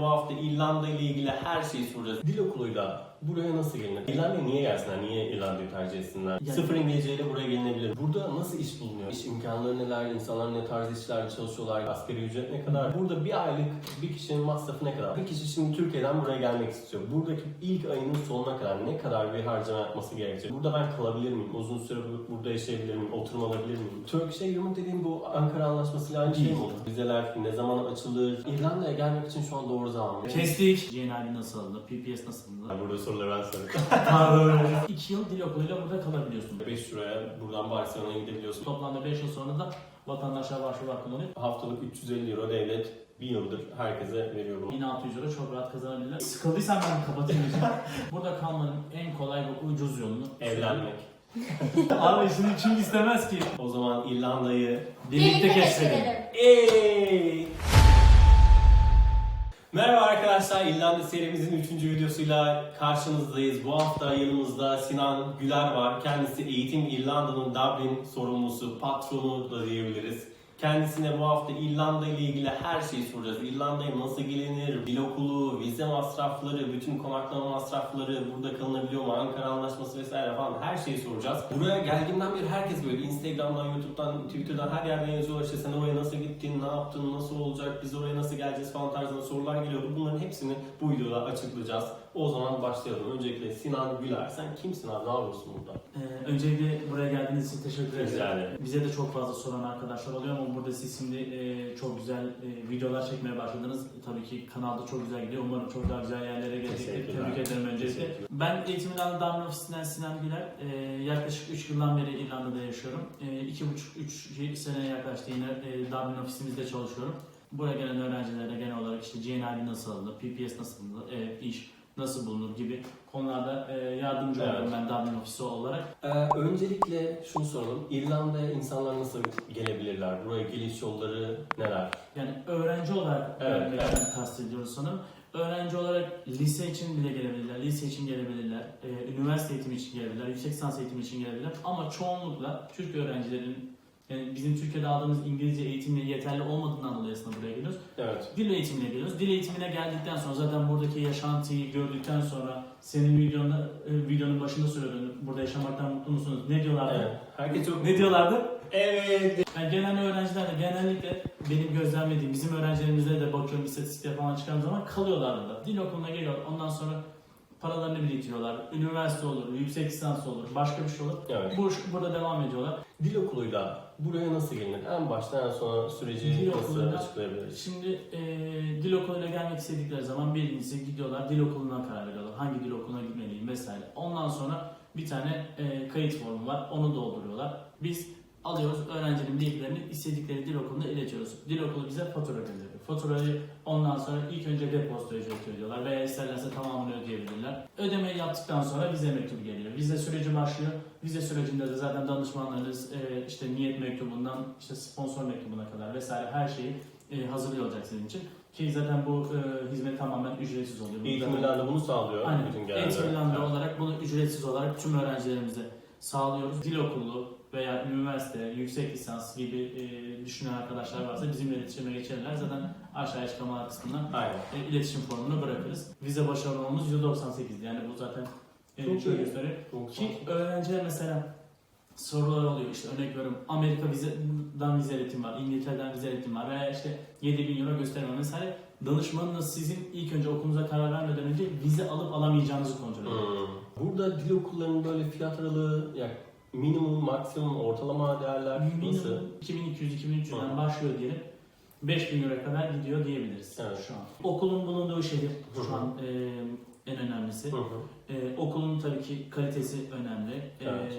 Bu hafta İrlanda ile ilgili her şeyi soracağız. Dil okuluyla buraya nasıl gelinir? İrlanda'ya niye gelsinler? Niye İrlanda'yı tercih etsinler? Yani- Sıfır İngilizceyle buraya gelinebilir. Burada nasıl iş bulunuyor? İş imkanları neler? İnsanlar ne tarz işlerle çalışıyorlar? Asgari ücret ne kadar? Burada bir aylık bir kişinin masrafı ne kadar? Bir kişi şimdi Türkiye'den buraya gelmek istiyor. Buradaki ilk ayının sonuna kadar ne kadar bir harcama yapması gerekecek? Burada ben kalabilir miyim? Uzun süre bu- burada yaşayabilir miyim? Oturum alabilir miyim? Turkish Airlines dediğim bu Ankara Anlaşması'yla aynı şey mi olur? Vizeler ne zaman açılır? İrlanda'ya gelmek için şu an doğru zaman mı? Kestik. GNIB nasıl alınır? PPS nasıl alınır? Burada soruları ben sorayım. Pardon. 2 yıl dil okuluyla burada kalabiliyorsun. 5 liraya buradan Barcelona'ya gidebiliyorsun. Toplamda 5 yıl sonra da vatandaşlar başvuru hakkı oluyor. Haftalık 350 euro devlet bir yıldır herkese veriyor bunu. 1600 euro çok rahat kazanabilirler. Sıkıldıysan ben kapatayım. Burada kalmanın en kolay ve ucuz yolunu Evlenmek. Abi şimdi kim istemez ki? O zaman İrlanda'yı Birlikte keşfedelim. Ey! Merhaba arkadaşlar, İrlanda serimizin 3. videosuyla karşınızdayız. Bu hafta yanımızda Sinan Güler var. Kendisi Eğitim İrlanda'nın Dublin sorumlusu, patronu da diyebiliriz. Kendisine bu hafta İrlanda ile ilgili her şeyi soracağız. İrlanda'ya nasıl gelinir, dil okulu, vize masrafları, bütün konaklama masrafları, burada kalınabiliyor mu, Ankara Anlaşması vesaire falan her şeyi soracağız. Buraya geldiğimden beri herkes böyle Instagram'dan, YouTube'dan, Twitter'dan her yerden yazıyorlar işte sen oraya nasıl gittin, ne yaptın, nasıl olacak, biz oraya nasıl geleceğiz falan tarzında sorular geliyordu. Bunların hepsini bu videoda açıklayacağız. O zaman başlayalım. Öncelikle Sinan Güler, sen kimsin abi, ne yapıyorsun burada? Ee, öncelikle buraya geldiğiniz için teşekkür ederim. Rica ederim. Bize de çok fazla soran arkadaşlar oluyor ama burada siz şimdi e, çok güzel e, videolar çekmeye başladınız. Tabii ki kanalda çok güzel gidiyor. Umarım çok daha güzel yerlere gelecektir. Tebrik ederim öncelikle. Ben Eğitim İrlanda Dublin ofisinden Sinan Güler. E, yaklaşık 3 yıldan beri İrlanda'da yaşıyorum. 2,5-3 seneye yaklaştı yine e, Dublin ofisimizde çalışıyorum. Buraya gelen öğrencilere genel olarak işte GNIB nasıl alınır, PPS nasıl alınır, e, iş nasıl bulunur gibi konularda e, yardımcı Evet. oluyorum ben Dublin ofisi olarak. Ee, öncelikle şunu soralım. İrlanda'ya insanlar nasıl gelebilirler? Buraya geliş yolları neler? Yani öğrenci olarak Evet, öğrenmekten kastediyoruz sanırım. Öğrenci olarak lise için bile gelebilirler, lise için gelebilirler, e, üniversite eğitimi için gelebilirler, yüksek lisans eğitimi için gelebilirler. Ama çoğunlukla Türk öğrencilerin yani bizim Türkiye'de aldığımız İngilizce eğitimle yeterli olmadığından dolayı aslında buraya geliyoruz. Evet. Dil eğitimine geliyoruz. Dil eğitimine geldikten sonra zaten buradaki yaşantıyı gördükten sonra senin videonda, e, videonun başında söylüyordun. Burada yaşamaktan mutlu musunuz? Ne diyorlardı? evet. Herkes çok... Ne diyorlardı? Evet. Yani gelen öğrenciler de genellikle benim gözlemlediğim bizim öğrencilerimizde de bakıyorum istatistikler falan çıkan zaman kalıyorlar burada. Dil okuluna geliyor ondan sonra paralarını biriktiriyorlar. Üniversite olur, yüksek lisans olur, başka bir şey olur. Evet. Bu burada devam ediyorlar. Dil okuluyla buraya nasıl gelinir? En baştan en sona süreci Dil nasıl okuluyla- açıklayabiliriz? Şimdi e, dil okuluna gelmek istedikleri zaman birincisi gidiyorlar dil okuluna karar veriyorlar. Hangi dil okuluna gitmeliyim vesaire. Ondan sonra bir tane e, kayıt formu var. Onu dolduruyorlar. Biz alıyoruz öğrencinin bilgilerini istedikleri dil okuluna iletiyoruz. Dil okulu bize fatura gönderiyor. Faturayı ondan sonra ilk önce depozito ücreti ödüyorlar veya isterlerse tamamını ödeyebilirler. Ödemeyi yaptıktan sonra vize mektubu geliyor. Vize süreci başlıyor. Vize sürecinde de zaten danışmanlarınız e, işte niyet mektubundan işte sponsor mektubuna kadar vesaire her şeyi e, hazırlıyor olacak sizin için. Ki zaten bu e, hizmet tamamen ücretsiz oluyor. Eğitim bunu sağlıyor. Aynen. Bütün. Eğitim Evet. olarak bunu ücretsiz olarak tüm öğrencilerimize sağlıyoruz. Dil okulu veya üniversite, yüksek lisans gibi e, düşünen arkadaşlar varsa bizimle iletişime geçerler. Zaten aşağıya açıklamalar kısmından Aynen. e, iletişim formunu bırakırız. Vize başarılımız %98'di. Yani bu zaten e, Çok gösteriyor. Ki öğrenciler mesela sorular oluyor işte örnek veriyorum Amerika vizeden vize retim var, İngiltere'den vize retim var veya işte 7000 euro gösterme vesaire. Danışmanınız sizin ilk önce okulunuza karar vermeden önce vize alıp alamayacağınızı kontrol ediyor. Hmm. Burada dil okullarının böyle fiyat aralığı ya minimum, maksimum, ortalama değerler nasıl? Minimum 2200-2300'den Hı. başlıyor diyelim. 5000 euroya kadar gidiyor diyebiliriz Evet. şu an. Okulun bulunduğu şehir Hı hı. şu an e, en önemlisi. Hı hı. E, okulun tabii ki kalitesi önemli. E, Evet.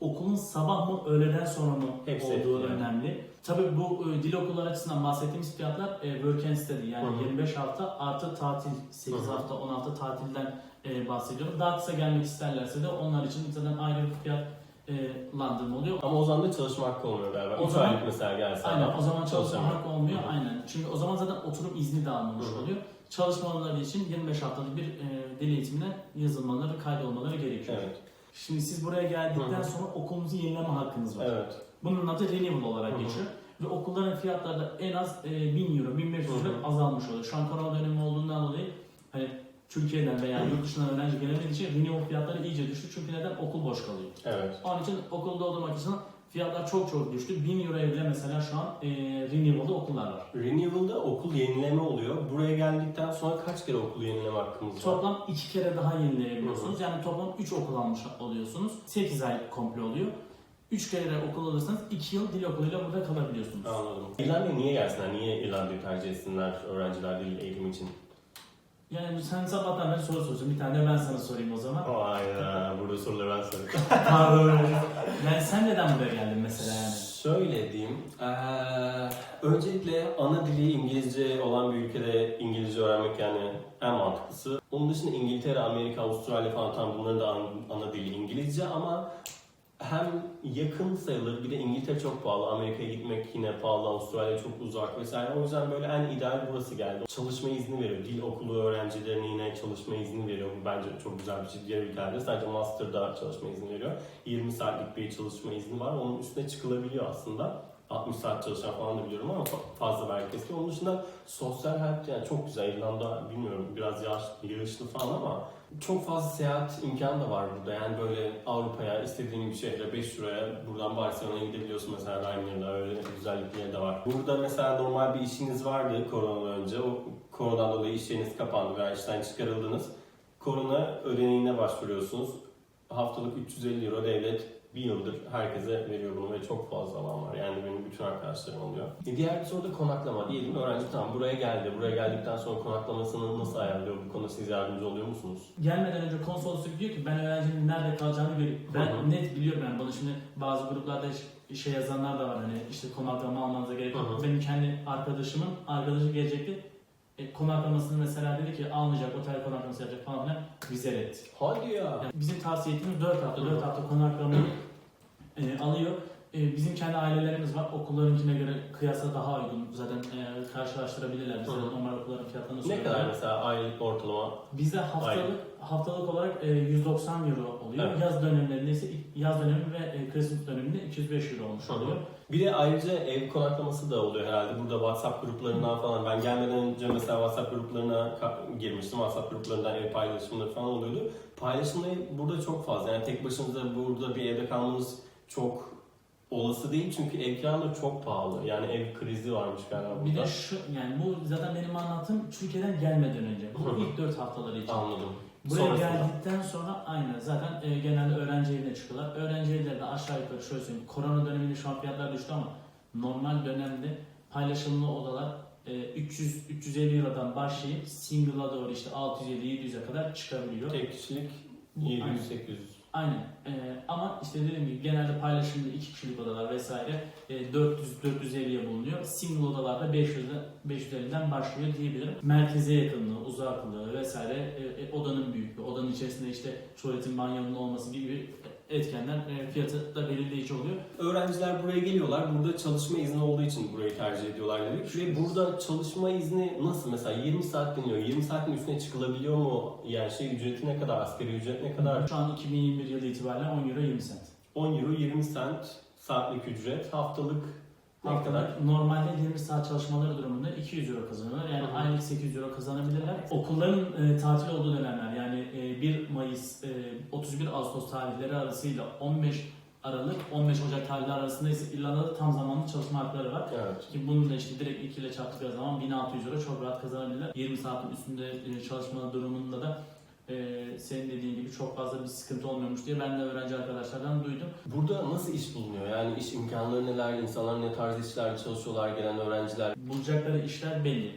okulun sabah mı öğleden sonra mı Hepsi olduğu yani. önemli. Tabii bu e, dil okulları açısından bahsettiğimiz fiyatlar e, work and study yani Hı hı. 25 hafta artı tatil 8 Hı hı. hafta 16 tatilden e, bahsediyorum. Daha kısa gelmek isterlerse de onlar için zaten ayrı bir fiyat e, landırma oluyor. Ama o zaman da çalışma hakkı olmuyor galiba. O 3 zaman- aylık mesela gelse. Aynen o zaman çalışma hakkı olmuyor. Aynen. Çünkü o zaman zaten oturum izni de almamış Hı hı. oluyor. Çalışmaları için 25 haftalık bir e, dil eğitimine yazılmaları, kaydolmaları gerekiyor. Evet. Şimdi siz buraya geldikten Hı hı. sonra okulunuzu yenileme hakkınız var. Evet. Bunun adı renewal olarak Hı hı. geçiyor. Ve okulların fiyatları da en az e, 1000 euro, 1500 euro Hı hı. azalmış oluyor. Şu an korona dönemi olduğundan dolayı hani Türkiye'den veya yurt dışından öğrenci gelemediği için renewal fiyatları iyice düştü. Çünkü neden? Okul boş kalıyor. Evet. Onun için okul doldurmak için fiyatlar çok çok düştü. 1000 euroya bile mesela şu an e, renewal'da okullar var. Renewal'da okul yenileme oluyor. Buraya geldikten sonra kaç kere okul yenileme hakkımız var? Toplam 2 kere daha yenileyebiliyorsunuz. Yani toplam 3 okul almış oluyorsunuz. 8 ay komple oluyor. 3 kere de okul alırsanız 2 yıl dil okuluyla burada kalabiliyorsunuz. Anladım. İrlanda'ya niye gelsinler? Niye İrlanda'yı tercih etsinler öğrenciler dil eğitim için? Yani sen sabahtan beri soru soruyorsun. Bir tane de ben sana sorayım o zaman. Hayda, burada soruları ben sorayım. Pardon. yani sen neden buraya geldin mesela yani? Şöyle diyeyim, eee, öncelikle ana dili İngilizce olan bir ülkede İngilizce öğrenmek yani en mantıklısı. Onun dışında İngiltere, Amerika, Avustralya falan tam bunların da an- ana dili İngilizce ama hem yakın sayılır bir de İngiltere çok pahalı, Amerika'ya gitmek yine pahalı, Avustralya çok uzak vesaire. O yüzden böyle en ideal burası geldi. Çalışma izni veriyor. Dil okulu öğrencilerine yine çalışma izni veriyor. Bence çok güzel bir şey. Diğer ülkelerde sadece master'da çalışma izni veriyor. 20 saatlik bir çalışma izni var. Onun üstüne çıkılabiliyor aslında. 60 saat çalışan falan da biliyorum ama fa- fazla bir herkeste. Onun dışında sosyal hayat yani çok güzel. İrlanda bilmiyorum biraz yağış, yağışlı falan ama çok fazla seyahat imkanı da var burada. Yani böyle Avrupa'ya istediğin bir şehre 5 liraya buradan Barcelona'ya gidebiliyorsun mesela Ryanair'da öyle güzellikleri de var. Burada mesela normal bir işiniz vardı koronadan önce. O koronadan dolayı iş yeriniz kapandı veya işten çıkarıldınız. Korona ödeneğine başvuruyorsunuz. Haftalık 350 euro devlet bir yıldır herkese veriyor bunu ve çok fazla alan var. Yani benim bütün arkadaşlarım oluyor. E diğer bir soru da konaklama. Diyelim öğrenci tamam buraya geldi. Buraya geldikten sonra konaklamasını nasıl ayarlıyor? Bu konuda siz yardımcı oluyor musunuz? Gelmeden önce konsolosluk diyor ki ben öğrencinin nerede kalacağını göreyim. Ben Hı hı. net biliyorum yani bunu şimdi bazı gruplarda şey yazanlar da var hani işte konaklama almanıza gerek yok. Benim kendi arkadaşımın arkadaşı gelecekti. E, konaklamasını mesela dedi ki almayacak otel konaklaması yapacak falan filan vize reddi. Hadi ya. Yani bizim tavsiye ettiğimiz 4 hafta, 4 Hı. hafta konaklamayı e, alıyor. E, bizim kendi ailelerimiz var. Okullarınkine göre kıyasla daha uygun. Zaten e, karşılaştırabilirler. Bize Hı. normal okulların fiyatlarını Ne kadar mesela aylık ortalama? Bizde haftalık haftalık olarak e, 190 euro oluyor. Evet. Yaz dönemlerinde ise yaz dönemi ve e, Christmas döneminde 205 euro olmuş hı. oluyor. Bir de ayrıca ev konaklaması da oluyor herhalde. Burada WhatsApp gruplarından falan. Ben gelmeden önce mesela WhatsApp gruplarına ka- girmiştim. WhatsApp gruplarından ev paylaşımları falan oluyordu. Paylaşımları burada çok fazla. Yani tek başınıza burada bir evde kalmanız çok olası değil. Çünkü ev kiraları çok pahalı. Yani ev krizi varmış galiba burada. Bir de şu yani bu zaten benim anlattığım Türkiye'den gelmeden önce. Bu ilk 4 haftaları için. Anladım. Buraya Sonrasında. geldikten sonra aynen zaten e, genelde öğrenci evine çıkıyorlar. Öğrenci evlerinde aşağı yukarı şöyle söyleyeyim. Korona döneminde şu an fiyatlar düştü ama normal dönemde paylaşımlı odalar e, 300 350 Euro'dan başlayıp single'a doğru işte 650 700'e kadar çıkabiliyor. Tek kişilik Bu- aynen. 700-800. Aynen. Ee, ama işte dediğim gibi genelde paylaşımlı iki kişilik odalar vesaire e, 400 450'ye bulunuyor. Single odalarda 500'e 550'den başlıyor diyebilirim. Merkeze yakınlığı, uzaklığı vesaire e, e, odanın büyüklüğü, odanın içerisinde işte tuvaletin banyonun olması gibi etkenler e, fiyatı da belirleyici oluyor. Öğrenciler buraya geliyorlar. Burada çalışma izni olduğu için burayı tercih ediyorlar dedik. Ve burada çalışma izni nasıl mesela 20 saat deniyor. 20 saatin üstüne çıkılabiliyor mu? Yani şey ücreti ne kadar? Asgari ücret ne kadar? Şu an 2021 yılı itibariyle 10 euro 20 cent. 10 euro 20 cent saatlik ücret. Haftalık Haftalık normalde 20 saat çalışmaları durumunda 200 euro kazanıyorlar. Yani Hı aylık 800 euro kazanabilirler. Okulların e, tatil olduğu dönemler yani e, 1 Mayıs, e, 31 Ağustos tarihleri arasıyla 15 Aralık, 15 Ocak tarihleri arasında ise İrlanda'da tam zamanlı çalışma hakları var. Evet. Ki bunu da işte direkt 2 ile çarptıkları zaman 1600 euro çok rahat kazanabilirler. 20 saatin üstünde e, çalışma durumunda da e, senin dediğin gibi çok fazla bir sıkıntı olmuyormuş diye ben de öğrenci arkadaşlardan duydum. Burada nasıl iş bulunuyor? Yani iş imkanları neler? İnsanlar ne tarz işlerde çalışıyorlar gelen öğrenciler? bulacakları işler belli.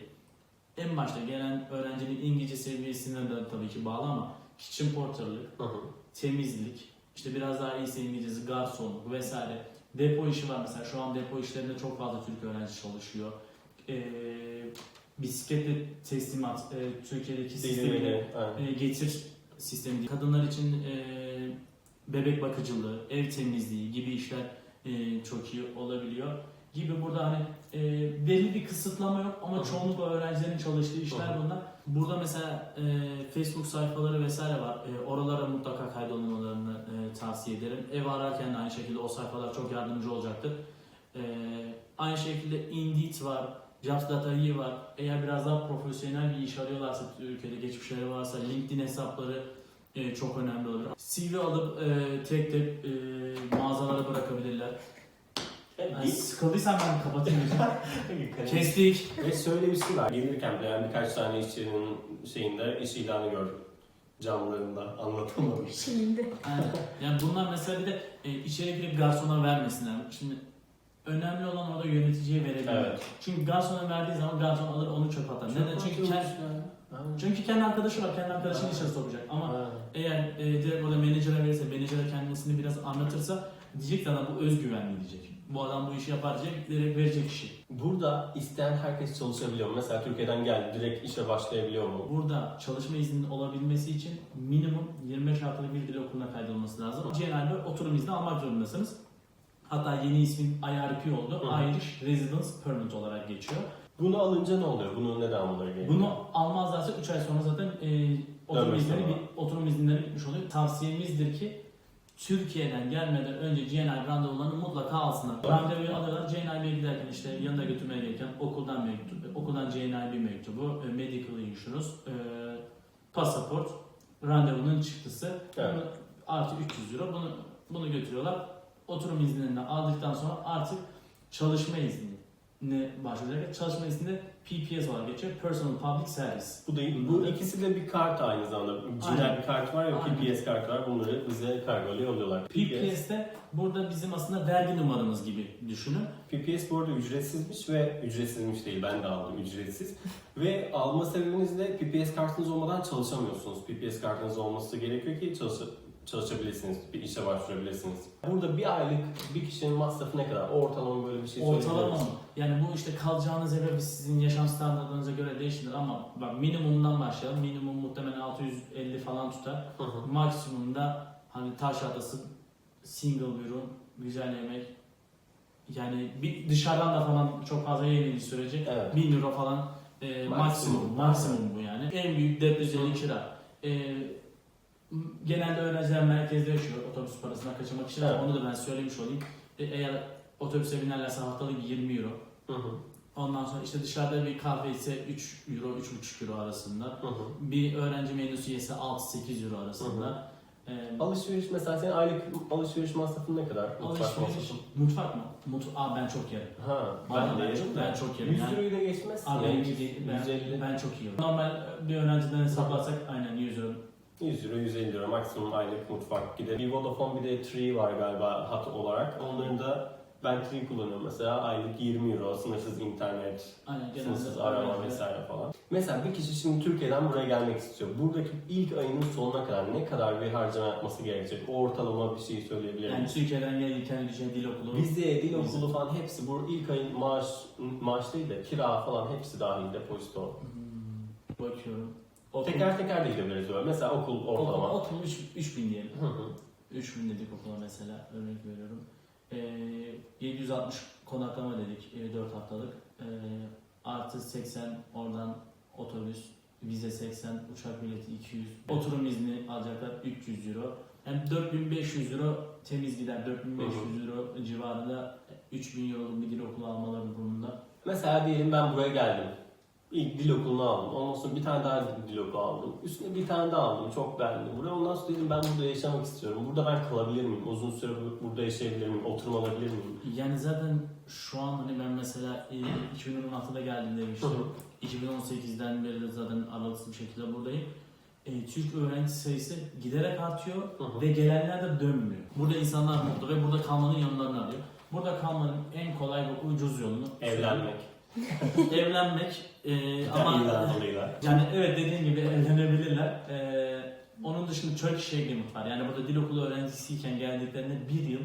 En başta gelen öğrencinin İngilizce seviyesine de tabii ki bağlı ama kitchen porterlık, Hı hı. temizlik, işte biraz daha iyiyse İngilizcesi garsonluk vesaire. Depo işi var mesela şu an depo işlerinde çok fazla Türk öğrenci çalışıyor. Ee, bisikletle teslimat, e, Türkiye'deki evet. e, getir sistemi. Kadınlar için e, bebek bakıcılığı, ev temizliği gibi işler e, çok iyi olabiliyor. Gibi burada hani e, belli bir kısıtlama yok ama Hı hı. çoğunlukla öğrencilerin çalıştığı işler Hı hı. bunlar. Burada mesela e, Facebook sayfaları vesaire var. E, oralara mutlaka kaydolmalarını e, tavsiye ederim. Ev ararken de aynı şekilde o sayfalar çok yardımcı olacaktır. Ee, aynı şekilde Indeed var, Jobs.ie var. Eğer biraz daha profesyonel bir iş arıyorlarsa, ülkede geçmişleri varsa LinkedIn hesapları e, çok önemli olur. CV alıp e, tek tek e, mağazalara bırakabilirler. Yani sıkıldıysan ben kapatayım. Kestik. Ve şöyle bir şey var. Gelirken de yani birkaç tane işçinin şeyinde iş ilanı gördüm. Camlarında anlatamadım. Şimdi. Aynen. Yani bunlar mesela bir de e, içeri girip garsona vermesinler. Şimdi önemli olan orada yöneticiye verebilmek. Evet. Çünkü garsona verdiği zaman garson alır onu çöpe atar. Neden? Çünkü kendi, çünkü kendi arkadaşı var. Kendi arkadaşını işe sokacak. Ama eğer e, direkt orada menajere verirse, menajer kendisini biraz anlatırsa diyecek ki adam bu özgüvenli diyecek. Bu adam bu işi yapar diyecek, direkt verecek işi. Burada isteyen herkes çalışabiliyor mu? Mesela Türkiye'den geldi direkt işe başlayabiliyor mu? Burada çalışma izninin olabilmesi için minimum 25 haftalık bir dil okuluna kaydolması lazım. GNL'de oturum izni almak zorundasınız. Hatta yeni ismin IRP oldu. Hı. Irish Residence Permit olarak geçiyor. Bunu alınca ne oluyor? Bunun ne devamları geliyor? Bunu almazlarsa 3 ay sonra zaten e, oturum, Dönmek izinleri, bir, oturum izinleri bitmiş oluyor. Tavsiyemizdir ki Türkiye'den gelmeden önce GNI randevularını mutlaka alsınlar. Randevuyu alıyorlar. GNI'ye giderken işte yanında götürmeye gereken okuldan mektup, okuldan GNI mektubu, e, medical insurance, e, pasaport, randevunun çıktısı. Evet. Bunu artı 300 euro. Bunu bunu götürüyorlar. Oturum iznini aldıktan sonra artık çalışma izni ne başlayacak. Çalışma izninde PPS olarak geçiyor. Personal Public Service. Bu değil. Bu ikisi de bir kart aynı zamanda. Cinel bir kart var ya Aynen. PPS kartı var. Bunları bize kargolayı yolluyorlar. PPS'te burada bizim aslında vergi numaramız gibi düşünün. PPS bu arada ücretsizmiş ve ücretsizmiş değil ben de aldım ücretsiz. ve alma sebebiniz de PPS kartınız olmadan çalışamıyorsunuz. PPS kartınız olması gerekiyor ki çalış çalışabilirsiniz, bir işe başvurabilirsiniz. Burada bir aylık bir kişinin masrafı ne kadar? Ortalama böyle bir şey Ortalama mı? Yani bu işte kalacağınız eve sizin yaşam standartlarınıza göre değişir ama bak minimumdan başlayalım. Minimum muhtemelen 650 falan tutar. Hı hı. Maksimumda hani taş adası single bir room, güzel yemek. Yani bir dışarıdan da falan çok fazla yemediği sürece Evet. 1000 euro falan e, Maksimum. maksimum, maksimum bu yani. En büyük depresyonu kira. E, genelde öğrenciler merkezde yaşıyor otobüs parasından kaçırmak için Evet. onu da ben söylemiş olayım. E, eğer otobüse binerlerse haftalık 20 euro. Hı hı. Ondan sonra işte dışarıda bir kahve ise 3 euro, 3,5 euro arasında. Hı hı. Bir öğrenci menüsü yese 6-8 euro arasında. E, Alışveriş mesela senin aylık alışveriş masrafın ne kadar? Mutfak alışveriş, masrafın. mutfak mı? Mut Aa, ben çok yerim. Ha, ben de ben çok- ben çok yerim 100 yani. euroyu da geçmez. Abi yani. ben, 150. ben çok yiyorum. Normal bir öğrenciden hesaplarsak aynen 100 euro. 100 euro, 150 euro maksimum aylık mutfak gider. Bir Vodafone bir de Tree var galiba hat olarak. Onların da ben Tree kullanıyorum mesela aylık 20 euro, sınırsız internet, Aynen sınırsız arama öyle. vesaire falan. Mesela bir kişi şimdi Türkiye'den buraya gelmek istiyor. Buradaki ilk ayının sonuna kadar ne kadar bir harcama yapması gerekecek? O ortalama bir şey söyleyebilir Yani misin? Türkiye'den gelirken düşen dil okulu. Vize, dil Vize. okulu falan hepsi bu ilk ayın maaş, maaş değil de kira falan hepsi dahil depozito. Hmm, bakıyorum. Okul, Teker teker de gidebiliriz böyle. Mesela okul ortalama. Okul, okul 3, 3000 diyelim. Hı hı. 3000 dedik okula mesela örnek veriyorum. Ee, 760 konaklama dedik e, 4 haftalık. Ee, artı 80 oradan otobüs, vize 80, uçak bileti 200. Oturum izni alacaklar 300 euro. Yani 4500 euro temiz gider. 4500 euro civarında 3000 euroluk bir dil okulu almaları durumunda. Mesela diyelim ben buraya geldim. İlk dil okulunu aldım. Ondan sonra bir tane daha dil okulu aldım. Üstüne bir tane daha aldım. Çok beğendim. Buraya ondan sonra dedim ben burada yaşamak istiyorum. Burada ben kalabilir miyim? Uzun süre bu- burada yaşayabilir miyim? Oturum alabilir miyim? Yani zaten şu an hani ben mesela e, 2016'da geldim demiştim. 2018'den beri de zaten aralıksız bir şekilde buradayım. E, Türk öğrenci sayısı giderek artıyor ve gelenler de dönmüyor. Burada insanlar mutlu ve burada kalmanın yanlarını arıyor. Burada kalmanın en kolay ve ucuz yolunu Evlenmek. evlenmek e, ama İrlandalıyla. yani evet dediğim gibi evlenebilirler. E, onun dışında Turkish Agreement var. Yani burada dil okulu öğrencisiyken geldiklerinde bir yıl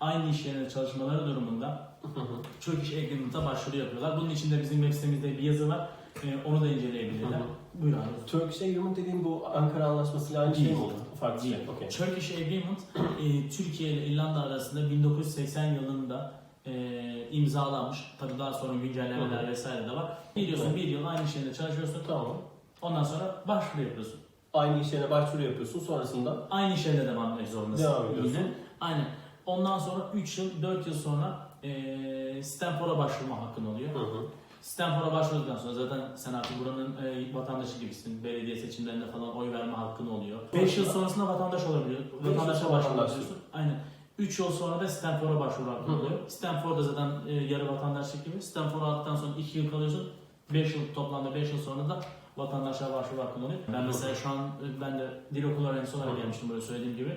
aynı iş yerinde çalışmaları durumunda Turkish Agreement'a başvuru yapıyorlar. Bunun için de bizim web sitemizde bir yazı var. E, onu da inceleyebilirler. Hı Buyur abi. Turkish Agreement dediğim bu Ankara Anlaşması'yla aynı şey mi oldu? Farklı şey. Okey. Turkish Agreement e, Türkiye ile İrlanda arasında 1980 yılında e, imzalanmış. Tabii daha sonra güncellemeler Hı hı. vesaire de var. Gidiyorsun bir yıl aynı iş yerinde çalışıyorsun. Tamam. Ondan sonra başvuru yapıyorsun. Aynı iş yerine başvuru yapıyorsun. Sonrasında Aynı iş yerinde devam etmek zorundasın. Devam ediyorsun. Yine. Aynen. Ondan sonra 3 yıl, 4 yıl sonra e, Stanford'a başvurma hakkın oluyor. Hı hı. Stanford'a başvurduktan sonra zaten sen artık buranın e, vatandaşı gibisin. Belediye seçimlerinde falan oy verme hakkın oluyor. 5 yıl sonrasında vatandaş olabiliyor. Vatandaşa başvurabiliyorsun. Aynen. 3 yıl sonra da Stanford'a başvuru hakkın Hı hı. oluyor. Stanford'da zaten e, yarı vatandaşlık gibi. Stanford'a aldıktan sonra 2 yıl kalıyorsun. 5 yıl toplamda 5 yıl sonra da vatandaşlığa başvuru hakkın oluyor. Ben mesela şu an e, ben de dil okulu öğrencisi olarak gelmiştim böyle söylediğim gibi.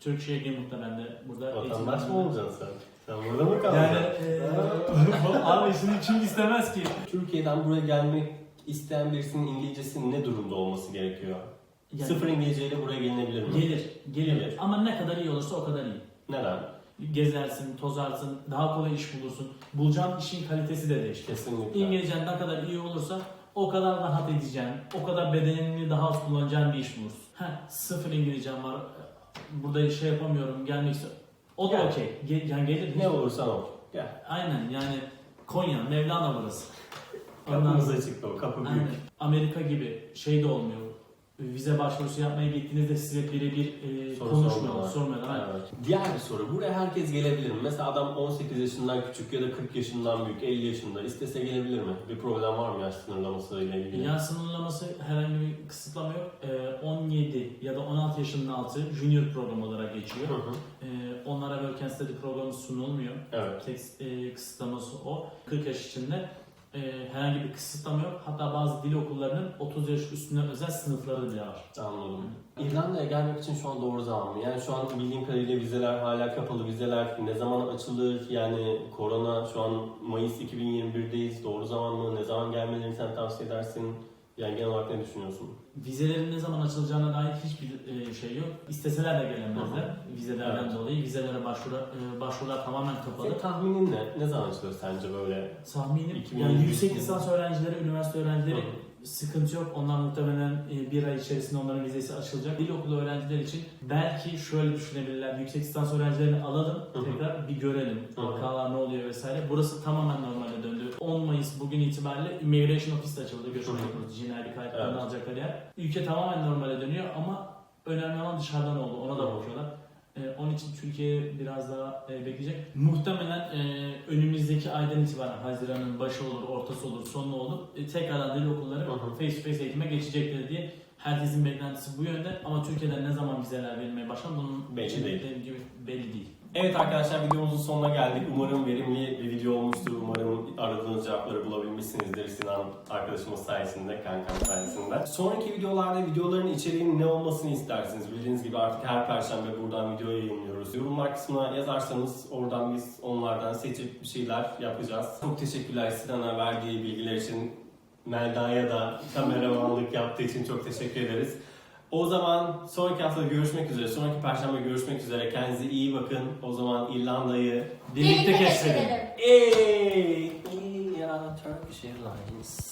Türkçe Gaming'de ben de burada Vatandaş mı olacaksın sen? Sen burada mı kalacaksın? Yani e, abi şimdi kim istemez ki? Türkiye'den buraya gelmek isteyen birisinin İngilizcesinin ne durumda olması gerekiyor? Yani- Sıfır İngilizceyle buraya gelinebilir mi? Gelir, gelir. Gelir. Ama ne kadar iyi olursa o kadar iyi. Neden? Gezersin, tozarsın, daha kolay iş bulursun. Bulacağın işin kalitesi de değişir. Kesinlikle. İngilizcen ne kadar iyi olursa o kadar rahat edeceğin, o kadar bedenini daha az kullanacağın bir iş bulursun. Heh, sıfır İngilizcem var, burada şey yapamıyorum, gelmek istiyorum. O da okey. Ge- yani gelir. Ne olursan ol. Gel. Aynen yani Konya, Mevlana burası. Kapımız açık o. Kapı büyük. Aynen. Amerika gibi şey de olmuyor. Vize başvurusu yapmaya gittiğinizde size birebir e, Soru konuşmuyorlar, sormuyorlar. Evet. Diğer bir soru. Buraya herkes gelebilir mi? Mesela adam 18 yaşından küçük ya da 40 yaşından büyük, 50 yaşında. istese gelebilir mi? Bir problem var mı yaş sınırlaması ile ilgili? Yaş sınırlaması herhangi bir kısıtlama yok. Ee, 17 ya da 16 yaşının altı junior program olarak geçiyor. Hı hı. Ee, onlara Work and Study programı sunulmuyor. Evet. Tek e, kısıtlaması o. 40 yaş içinde e, herhangi bir kısıtlama yok. Hatta bazı dil okullarının 30 yaş üstüne özel sınıfları bile var. Anladım. İrlanda'ya gelmek için şu an doğru zaman mı? Yani şu an bildiğim kadarıyla vizeler hala kapalı vizeler. Ne zaman açılır? Yani korona şu an Mayıs 2021'deyiz. Doğru zaman mı? Ne zaman gelmelerini sen tavsiye edersin? Yani genel olarak ne düşünüyorsun? Vizelerin ne zaman açılacağına dair hiçbir e, şey yok. İsteseler de gelemezler vizelerden Evet. dolayı. Vizelere başvuru, e, başvurular tamamen kapalı. Senin tahminin ne? Ne zaman açılır sence böyle? Tahminim 2020 yani yüksek lisans öğrencileri, üniversite öğrencileri Hı sıkıntı yok. Onlar muhtemelen e, bir ay içerisinde onların vizesi açılacak. Dil okulu öğrenciler için belki şöyle düşünebilirler. Yüksek lisans öğrencilerini alalım, tekrar bir görelim. Vakalar ne oluyor vesaire. Burası tamamen normale döndü. 10 Mayıs bugün itibariyle Immigration Office açıldı. Hı. yapıyoruz. Cinayet kayıtlarını Evet. alacakları yer. Ülke tamamen normale dönüyor ama önemli olan dışarıdan oldu. Ona da bakıyorlar. Ee, onun için Türkiye biraz daha e, bekleyecek. Muhtemelen e, önümüzdeki aydan itibaren Haziran'ın başı olur, ortası olur, sonu olur. E, tekrardan dil okulları face to face eğitime geçecektir diye herkesin beklentisi bu yönde. Ama Türkiye'den ne zaman vizeler verilmeye başlar bunun Belli değil. gibi belli değil. Evet arkadaşlar videomuzun sonuna geldik. Umarım verimli bir video olmuştur. Umarım aradığınız cevapları bulabilmişsinizdir Sinan arkadaşımız sayesinde, kankam sayesinde. Sonraki videolarda videoların içeriğinin ne olmasını istersiniz? Bildiğiniz gibi artık her perşembe buradan video yayınlıyoruz. Yorumlar kısmına yazarsanız oradan biz onlardan seçip bir şeyler yapacağız. Çok teşekkürler Sinan'a verdiği bilgiler için. Melda'ya da kameramanlık yaptığı için çok teşekkür ederiz. O zaman sonraki hafta görüşmek üzere. Sonraki perşembe görüşmek üzere. Kendinize iyi bakın. O zaman İrlanda'yı Birlikte keşfedelim. Ey! Ya Turkish Airlines.